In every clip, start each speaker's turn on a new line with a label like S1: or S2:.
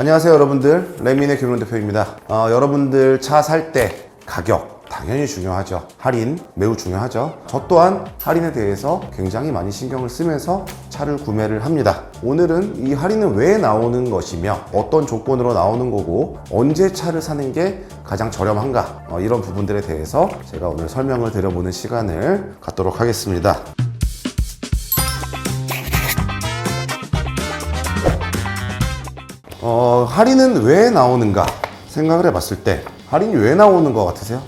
S1: 안녕하세요 여러분들. 레민의 김용 대표입니다. 어, 여러분들 차 살 때 가격 당연히 중요하죠. 할인 매우 중요하죠. 저 또한 할인에 대해서 굉장히 많이 신경을 쓰면서 차를 구매를 합니다. 오늘은 이 할인은 왜 나오는 것이며 어떤 조건으로 나오는 거고 언제 차를 사는 게 가장 저렴한가 어, 이런 부분들에 대해서 제가 오늘 설명을 드려보는 시간을 갖도록 하겠습니다 어, 할인은 왜 나오는가 생각을 해봤을 때 할인이 왜 나오는 것 같으세요?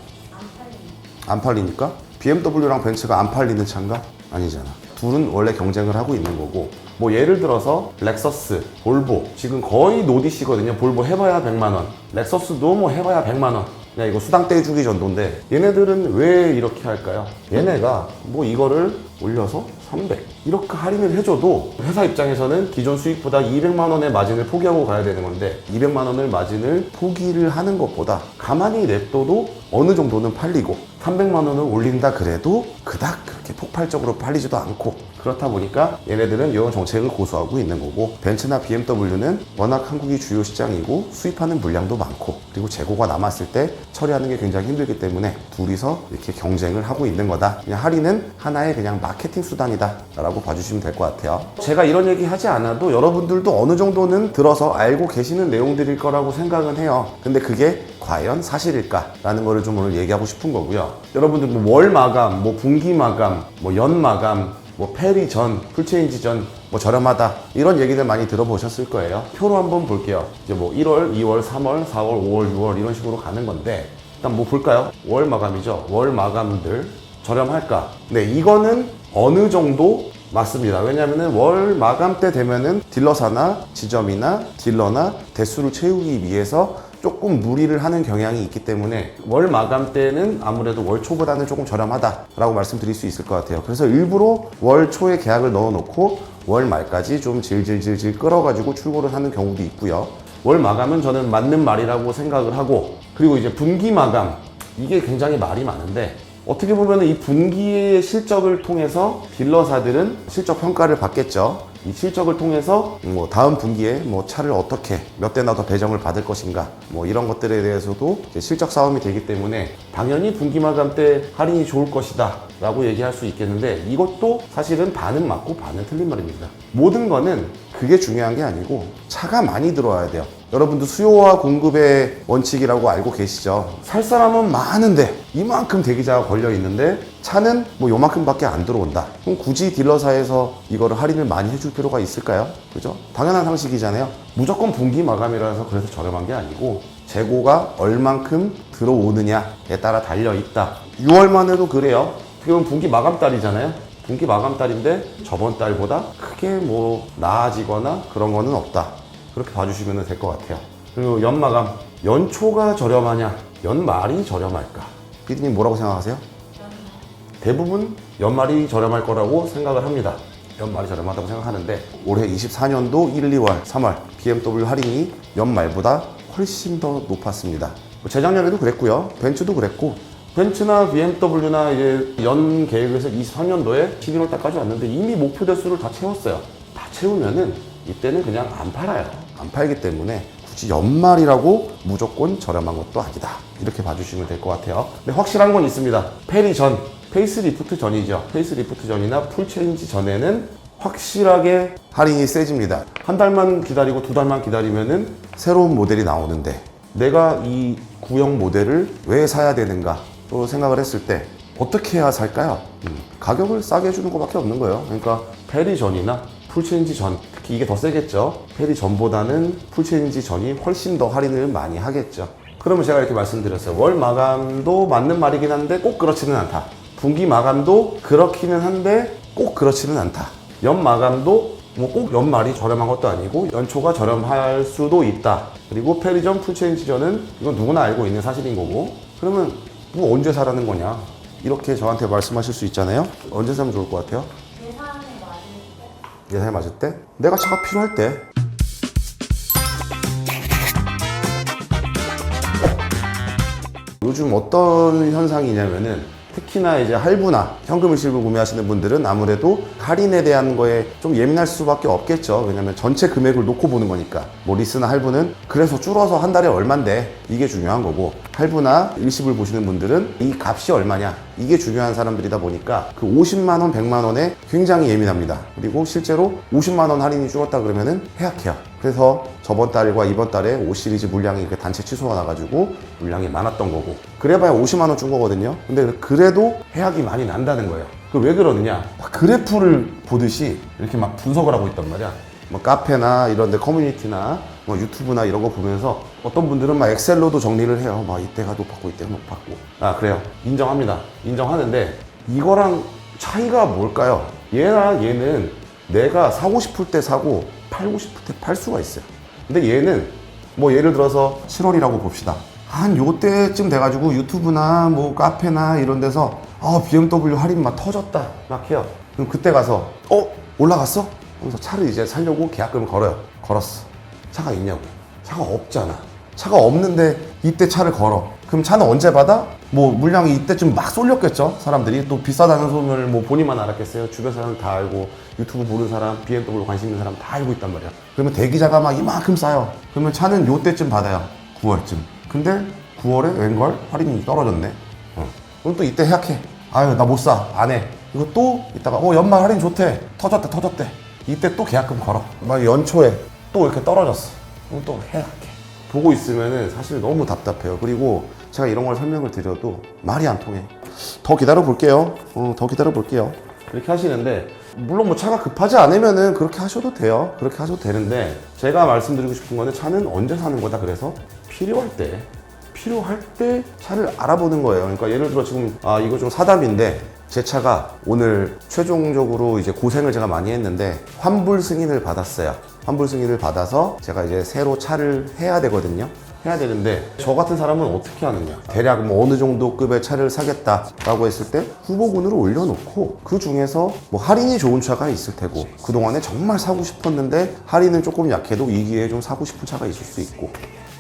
S1: 안 팔리니까? BMW랑 벤츠가 안 팔리는 차인가? 아니잖아. 둘은 원래 경쟁을 하고 있는 거고 뭐 예를 들어서 렉서스, 볼보 지금 거의 노디시거든요. 볼보 해봐야 100만 원. 렉서스도 뭐 해봐야 100만 원. 그냥 이거 수당 떼주기 정도인데 얘네들은 왜 이렇게 할까요? 얘네가 뭐 이거를 올려서 300 이렇게 할인을 해줘도 회사 입장에서는 기존 수익보다 200만 원의 마진을 포기하고 가야 되는 건데 200만 원을 마진을 포기를 하는 것보다 가만히 냅둬도 어느 정도는 팔리고 300만 원을 올린다 그래도 그닥 그렇게 폭발적으로 팔리지도 않고 그렇다 보니까 얘네들은 이런 정책을 고수하고 있는 거고 벤츠나 BMW는 워낙 한국이 주요 시장이고 수입하는 물량도 많고 그리고 재고가 남았을 때 처리하는 게 굉장히 힘들기 때문에 둘이서 이렇게 경쟁을 하고 있는 거다 그냥 할인은 하나의 그냥 마케팅 수단이다 라고 봐주시면 될 것 같아요 제가 이런 얘기 하지 않아도 여러분들도 어느 정도는 들어서 알고 계시는 내용들일 거라고 생각은 해요 근데 그게 과연 사실일까? 라는 거를 좀 오늘 얘기하고 싶은 거고요. 여러분들 뭐 월 마감, 뭐 분기 마감, 뭐 연 마감, 뭐 페리 전, 풀체인지 전, 뭐 저렴하다. 이런 얘기들 많이 들어보셨을 거예요. 표로 한번 볼게요. 이제 뭐 1월, 2월, 3월, 4월, 5월, 6월 이런 식으로 가는 건데 일단 뭐 볼까요? 월 마감이죠. 월 마감들 저렴할까? 네, 이거는 어느 정도 맞습니다. 왜냐하면 월 마감 때 되면은 딜러사나 지점이나 딜러나 대수를 채우기 위해서 조금 무리를 하는 경향이 있기 때문에 월 마감 때는 아무래도 월 초보다는 조금 저렴하다라고 말씀드릴 수 있을 것 같아요. 그래서 일부러 월 초에 계약을 넣어놓고 월 말까지 좀 질질질질 끌어가지고 출고를 하는 경우도 있고요. 월 마감은 저는 맞는 말이라고 생각을 하고 그리고 이제 분기 마감 이게 굉장히 말이 많은데 어떻게 보면 이 분기의 실적을 통해서 딜러사들은 실적 평가를 받겠죠. 이 실적을 통해서 뭐 다음 분기에 뭐 차를 어떻게 몇 대나 더 배정을 받을 것인가 뭐 이런 것들에 대해서도 실적 싸움이 되기 때문에 당연히 분기 마감 때 할인이 좋을 것이다 라고 얘기할 수 있겠는데 이것도 사실은 반은 맞고 반은 틀린 말입니다. 모든 거는 그게 중요한 게 아니고 차가 많이 들어와야 돼요. 여러분도 수요와 공급의 원칙이라고 알고 계시죠? 살 사람은 많은데 이만큼 대기자가 걸려 있는데 차는 뭐 요만큼밖에 안 들어온다. 그럼 굳이 딜러사에서 이거를 할인을 많이 해줄 필요가 있을까요? 그죠? 당연한 상식이잖아요. 무조건 분기 마감이라서 그래서 저렴한 게 아니고 재고가 얼만큼 들어오느냐에 따라 달려 있다. 6월만 해도 그래요. 어떻게 보면 분기 마감 달이잖아요. 분기 마감 달인데 저번 달보다 크게 뭐 나아지거나 그런 거는 없다. 그렇게 봐주시면 될 것 같아요. 그리고 연마감, 연초가 저렴하냐, 연말이 저렴할까? 피디님 뭐라고 생각하세요? 대부분 연말이 저렴할 거라고 생각을 합니다. 연말이 저렴하다고 생각하는데 올해 24년도 1, 2월, 3월 BMW 할인이 연말보다 훨씬 더 높았습니다. 뭐 재작년에도 그랬고요. 벤츠도 그랬고 벤츠나 BMW나 이제 연 계획에서 23년도에 11월 달까지 왔는데 이미 목표 대수를 다 채웠어요. 다 채우면은 이때는 그냥 안 팔아요. 안 팔기 때문에 굳이 연말이라고 무조건 저렴한 것도 아니다. 이렇게 봐주시면 될 것 같아요. 근데 확실한 건 있습니다. 페리 전, 페이스리프트 전이죠. 페이스리프트 전이나 풀체인지 전에는 확실하게 할인이 세집니다. 한 달만 기다리고 두 달만 기다리면은 새로운 모델이 나오는데 내가 이 구형 모델을 왜 사야 되는가 또 생각을 했을 때 어떻게 해야 살까요? 음, 가격을 싸게 해주는 것밖에 없는 거예요. 그러니까 페리 전이나 풀체인지 전 특히 이게 더 세겠죠. 페리 전보다는 풀체인지 전이 훨씬 더 할인을 많이 하겠죠. 그러면 제가 이렇게 말씀드렸어요. 월 마감도 맞는 말이긴 한데 꼭 그렇지는 않다. 분기 마감도 그렇기는 한데 꼭 그렇지는 않다. 연 마감도 뭐 꼭 연말이 저렴한 것도 아니고 연초가 저렴할 수도 있다. 그리고 페리전 풀체인지전은 이건 누구나 알고 있는 사실인 거고 그러면 뭐 언제 사라는 거냐 이렇게 저한테 말씀하실 수 있잖아요. 언제 사면 좋을 것 같아요?
S2: 예산에 맞을 때
S1: 예산에 맞을 때? 내가 차가 필요할 때. 요즘 어떤 현상이냐면은 특히나 이제 할부나 현금 일시불 구매하시는 분들은 아무래도 할인에 대한 거에 좀 예민할 수밖에 없겠죠. 왜냐면 전체 금액을 놓고 보는 거니까. 뭐 리스나 할부는 그래서 줄어서 한 달에 얼만데 이게 중요한 거고 할부나 일시불 보시는 분들은 이 값이 얼마냐 이게 중요한 사람들이다 보니까 그 50만 원, 100만 원에 굉장히 예민합니다. 그리고 실제로 50만 원 할인이 줄었다 그러면은 해약해요. 그래서 저번 달과 이번 달에 5 시리즈 물량이 이렇게 단체 취소가 나가지고 물량이 많았던 거고 그래봐야 50만 원 준 거거든요. 근데 그래도 해약이 많이 난다는 거예요. 그 왜 그러느냐? 그래프를 보듯이 이렇게 막 분석을 하고 있단 말이야. 뭐 카페나 이런 데 커뮤니티나 뭐 유튜브나 이런 거 보면서 어떤 분들은 막 엑셀로도 정리를 해요. 막 이때가 높았고 이때가 높았고. 아 그래요. 인정합니다. 인정하는데 이거랑 차이가 뭘까요? 얘랑 얘는 내가 사고 싶을 때 사고 팔고 싶을 때 팔 수가 있어요. 근데 얘는 뭐 예를 들어서 7월이라고 봅시다. 한 요때쯤 돼가지고 유튜브나 뭐 카페나 이런 데서 아 BMW 할인 막 터졌다 막 해요. 그럼 그때 가서 어 올라갔어? 하면서 차를 이제 살려고 계약금을 걸어요. 걸었어. 차가 있냐고. 차가 없잖아. 차가 없는데 이때 차를 걸어. 그럼 차는 언제 받아? 뭐 물량이 이때쯤 막 쏠렸겠죠. 사람들이 또 비싸다는 소문을 뭐 본인만 알았겠어요. 주변 사람 다 알고 유튜브 보는 사람, BMW 관심 있는 사람 다 알고 있단 말이야. 그러면 대기자가 막 이만큼 쌓여. 그러면 차는 요때쯤 받아요. 9월쯤. 근데 9월에 웬걸 할인이 떨어졌네. 어. 그럼 또 이때 해약해. 아유 나 못 사. 안 해. 이거 또 이따가 어 연말 할인 좋대. 터졌대 터졌대. 이때 또 계약금 걸어. 막 연초에 또 이렇게 떨어졌어. 그럼 또 해약해. 보고 있으면은 사실 너무 답답해요. 그리고 제가 이런 걸 설명을 드려도 말이 안 통해. 더 기다려 볼게요. 어, 더 기다려 볼게요. 이렇게 하시는데 물론 뭐 차가 급하지 않으면은 그렇게 하셔도 돼요. 그렇게 하셔도 되는데 제가 말씀드리고 싶은 거는 차는 언제 사는 거다. 그래서 필요할 때 필요할 때 차를 알아보는 거예요. 그러니까 예를 들어 지금 아 이거 좀 사담인데 제 차가 오늘 최종적으로 이제 고생을 제가 많이 했는데 환불 승인을 받았어요. 환불 승인을 받아서 제가 이제 새로 차를 해야 되거든요. 해야 되는데 저 같은 사람은 어떻게 하느냐? 대략 뭐 어느 정도 급의 차를 사겠다라고 했을 때 후보군으로 올려놓고 그 중에서 뭐 할인이 좋은 차가 있을 테고 그동안에 정말 사고 싶었는데 할인은 조금 약해도 이 기회에 좀 사고 싶은 차가 있을 수 있고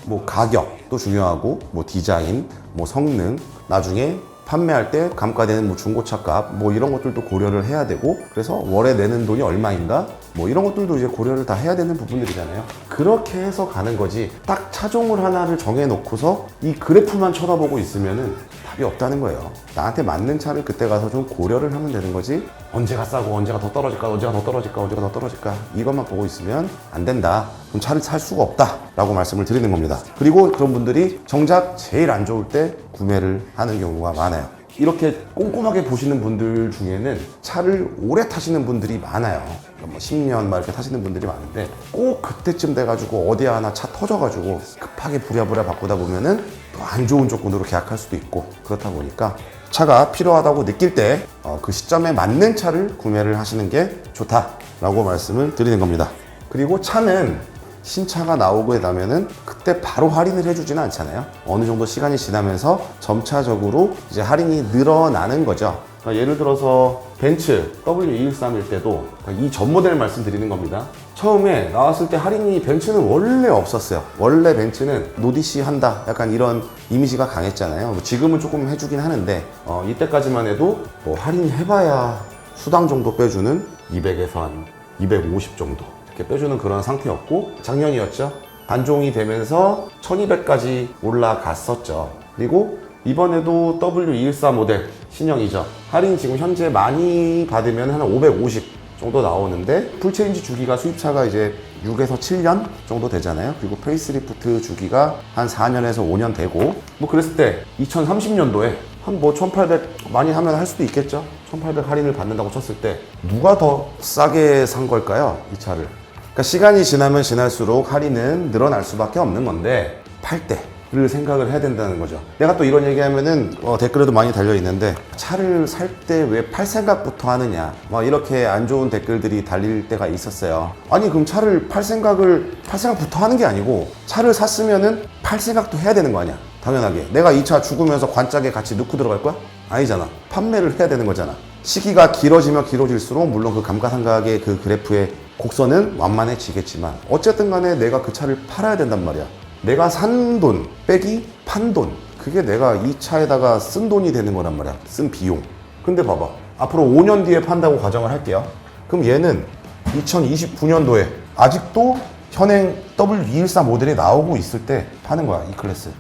S1: 뭐 가격도 중요하고 뭐 디자인, 뭐 성능, 나중에 판매할 때 감가되는 뭐 중고차 값, 뭐 이런 것들도 고려를 해야 되고 그래서 월에 내는 돈이 얼마인가, 뭐 이런 것들도 이제 고려를 다 해야 되는 부분들이잖아요. 그렇게 해서 가는 거지. 딱 차종을 하나를 정해놓고서 이 그래프만 쳐다보고 있으면은 답이 없다는 거예요. 나한테 맞는 차를 그때 가서 좀 고려를 하면 되는 거지. 언제가 싸고 언제가 더 떨어질까, 언제가 더 떨어질까, 언제가 더 떨어질까 이것만 보고 있으면 안 된다. 그럼 차를 살 수가 없다 라고 말씀을 드리는 겁니다. 그리고 그런 분들이 정작 제일 안 좋을 때 구매를 하는 경우가 많아요. 이렇게 꼼꼼하게 보시는 분들 중에는 차를 오래 타시는 분들이 많아요. 그러니까 뭐 10년 막 이렇게 타시는 분들이 많은데 꼭 그때쯤 돼가지고 어디 하나 차 터져가지고 급하게 부랴부랴 바꾸다 보면은 더안 좋은 조건으로 계약할 수도 있고 그렇다 보니까 차가 필요하다고 느낄 때 그 시점에 맞는 차를 구매를 하시는 게 좋다라고 말씀을 드리는 겁니다. 그리고 차는 신차가 나오고 나면은 그때 바로 할인을 해주지는 않잖아요. 어느 정도 시간이 지나면서 점차적으로 이제 할인이 늘어나는 거죠. 그러니까 예를 들어서 벤츠 W213일 때도 이 전 모델 말씀드리는 겁니다. 처음에 나왔을 때 할인이 벤츠는 원래 없었어요. 원래 벤츠는 노디시 한다 약간 이런 이미지가 강했잖아요. 뭐 지금은 조금 해주긴 하는데 어, 이때까지만 해도 뭐 할인 해봐야 수당 정도 빼주는 200에서 한 250 정도 이렇게 빼주는 그런 상태였고 작년이었죠. 단종이 되면서 1200까지 올라갔었죠. 그리고 이번에도 W214 모델 신형이죠. 할인 지금 현재 많이 받으면 한 550 정도 나오는데 풀체인지 주기가 수입차가 이제 6에서 7년 정도 되잖아요. 그리고 페이스리프트 주기가 한 4년에서 5년 되고 뭐 그랬을 때 2030년도에 한 뭐 1800 많이 하면 할 수도 있겠죠. 1800 할인을 받는다고 쳤을 때 누가 더 싸게 산 걸까요? 이 차를. 그러니까 시간이 지나면 지날수록 할인은 늘어날 수밖에 없는 건데 팔 때를 생각을 해야 된다는 거죠. 내가 또 이런 얘기하면은 어, 댓글에도 많이 달려 있는데 차를 살 때 왜 팔 생각부터 하느냐, 막 이렇게 안 좋은 댓글들이 달릴 때가 있었어요. 아니 그럼 차를 팔 생각을 팔 생각부터 하는 게 아니고 차를 샀으면은 팔 생각도 해야 되는 거 아니야? 당연하게. 내가 이 차 죽으면서 관짝에 같이 넣고 들어갈 거야? 아니잖아. 판매를 해야 되는 거잖아. 시기가 길어지면 길어질수록 물론 그 감가상각의 그 그래프의 곡선은 완만해지겠지만 어쨌든 간에 내가 그 차를 팔아야 된단 말이야. 내가 산 돈 빼기 판 돈 그게 내가 이 차에다가 쓴 돈이 되는 거란 말이야. 쓴 비용. 근데 봐봐. 앞으로 5년 뒤에 판다고 가정을 할게요. 그럼 얘는 2029년도에 아직도 현행 W214 모델이 나오고 있을 때 파는 거야. 이 클래스.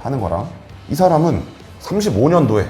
S1: 파는 거랑. 이 사람은 35년도에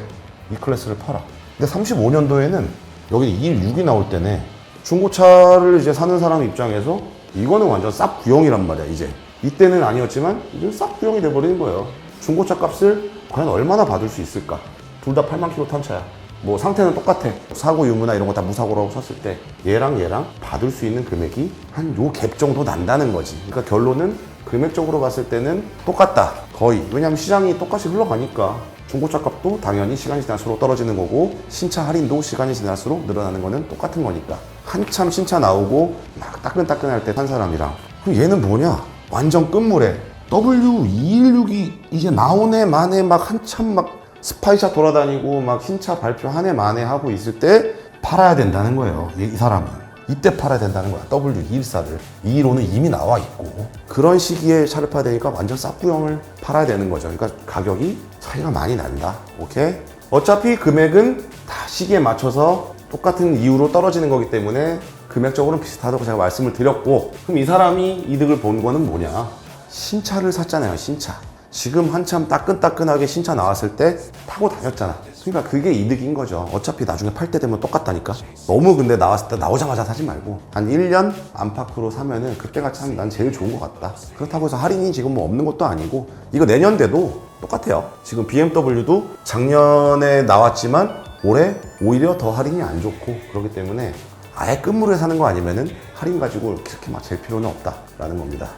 S1: 이 클래스를 팔아. 근데 35년도에는 여기 216이 나올 때네. 중고차를 이제 사는 사람 입장에서 이거는 완전 싹 구형이란 말이야, 이제. 이때는 아니었지만 이제 싹 구형이 돼버리는 거예요. 중고차 값을 과연 얼마나 받을 수 있을까? 둘 다 8만 킬로 탄 차야. 뭐 상태는 똑같아. 사고 유무나 이런 거 다 무사고라고 썼을 때 얘랑 얘랑 받을 수 있는 금액이 한 요 갭 정도 난다는 거지. 그러니까 결론은 금액적으로 봤을 때는 똑같다. 거의. 왜냐하면 시장이 똑같이 흘러가니까. 중고차 값도 당연히 시간이 지날수록 떨어지는 거고 신차 할인도 시간이 지날수록 늘어나는 거는 똑같은 거니까. 한참 신차 나오고 막 따끈따끈할 때 산 사람이랑. 그럼 얘는 뭐냐? 완전 끝물에 W216이 이제 나오네 만에 막 한참 막 스파이차 돌아다니고 막 신차 발표 한 해 만에 하고 있을 때 팔아야 된다는 거예요 이, 이 사람은 이때 팔아야 된다는 거야. W214를. 215는 이미 나와 있고. 그런 시기에 차를 파야 되니까 완전 쌉구형을 팔아야 되는 거죠. 그러니까 가격이 차이가 많이 난다. 오케이? 어차피 금액은 다 시기에 맞춰서 똑같은 이유로 떨어지는 거기 때문에 금액적으로는 비슷하다고 제가 말씀을 드렸고. 그럼 이 사람이 이득을 본 거는 뭐냐? 신차를 샀잖아요 신차. 지금 한참 따끈따끈하게 신차 나왔을 때 타고 다녔잖아 그러니까 그게 이득인 거죠. 어차피 나중에 팔 때 되면 똑같다니까. 너무 근데 나왔을 때 나오자마자 사지 말고 한 1년 안팎으로 사면은 그때가 참 난 제일 좋은 것 같다. 그렇다고 해서 할인이 지금 뭐 없는 것도 아니고 이거 내년 돼도 똑같아요. 지금 BMW도 작년에 나왔지만 올해 오히려 더 할인이 안 좋고 그렇기 때문에 아예 끝물에 사는 거 아니면은 할인 가지고 그렇게 막 잴 필요는 없다라는 겁니다.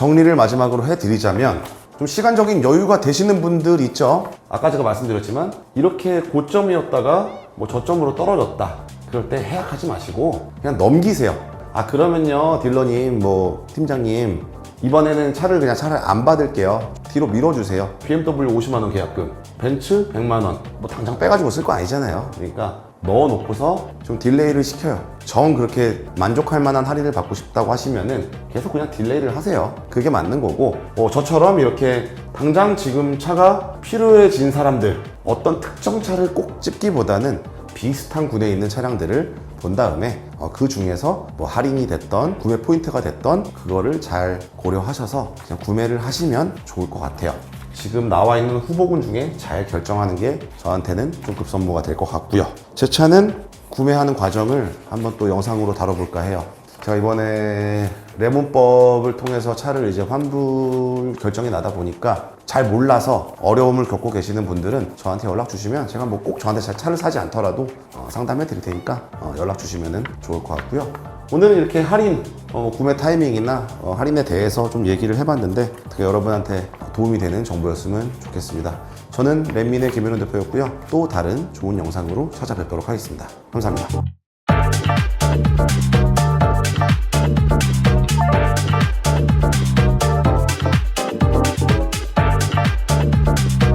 S1: 정리를 마지막으로 해드리자면 좀 시간적인 여유가 되시는 분들 있죠. 아까 제가 말씀드렸지만 이렇게 고점이었다가 뭐 저점으로 떨어졌다. 그럴 때 해약하지 마시고 그냥 넘기세요. 아 그러면요 딜러님 뭐 팀장님 이번에는 차를 그냥 차를 안 받을게요. 뒤로 밀어주세요. BMW 50만 원 계약금, 벤츠 100만 원. 뭐 당장 빼가지고 쓸 거 아니잖아요. 그러니까 넣어놓고서 좀 딜레이를 시켜요. 정 그렇게 만족할 만한 할인을 받고 싶다고 하시면은 계속 그냥 딜레이를 하세요. 그게 맞는 거고, 어, 저처럼 이렇게 당장 지금 차가 필요해진 사람들, 어떤 특정 차를 꼭 집기보다는 비슷한 군에 있는 차량들을 본 다음에 어, 그 중에서 뭐 할인이 됐던 구매 포인트가 됐던 그거를 잘 고려하셔서 그냥 구매를 하시면 좋을 것 같아요. 지금 나와 있는 후보군 중에 잘 결정하는 게 저한테는 좀 급선무가 될 것 같고요. 제 차는 구매하는 과정을 한번 또 영상으로 다뤄볼까 해요. 제가 이번에 레몬법을 통해서 차를 이제 환불 결정이 나다 보니까 잘 몰라서 어려움을 겪고 계시는 분들은 저한테 연락 주시면 제가 뭐 꼭 저한테 잘 차를 사지 않더라도 어, 상담해 드릴 테니까 어, 연락 주시면 좋을 것 같고요. 오늘은 이렇게 할인, 어, 구매 타이밍이나 어, 할인에 대해서 좀 얘기를 해봤는데 어떻게 여러분한테 도움이 되는 정보였으면 좋겠습니다. 저는 랜민의 김현우 대표였고요. 또 다른 좋은 영상으로 찾아뵙도록 하겠습니다. 감사합니다.